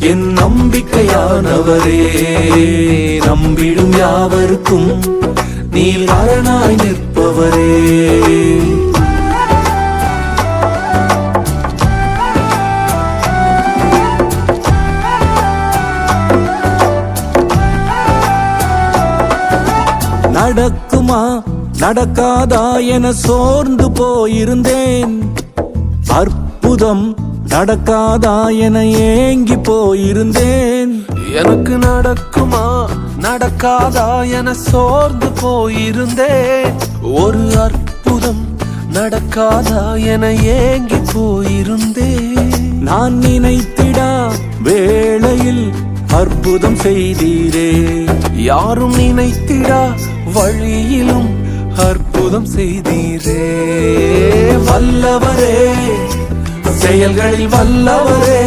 என் நம்பிக்கையானவரே நம்பிடும் யாவருக்கும் நீ அரணாய் நிற்பவரே. நடக்குமா நடக்காதா என சோர்ந்து போயிருந்தேன். அற்புதம் நடக்காதா என ஏங்கி போயிருந்தேன். எனக்கு நடக்குமா? நடக்காதா என சோர்ந்து போயிருந்தேன். ஒரு அற்புதம் நடக்காதா என ஏங்கி போயிருந்தேன். நான் நினைத்திடா வேளையில் அற்புதம் செய்தீரே. யாரும் நினைத்திடா வழியிலும் அற்புதம் செய்தீரே. வல்லவரே செயல்களில் வல்லவரே.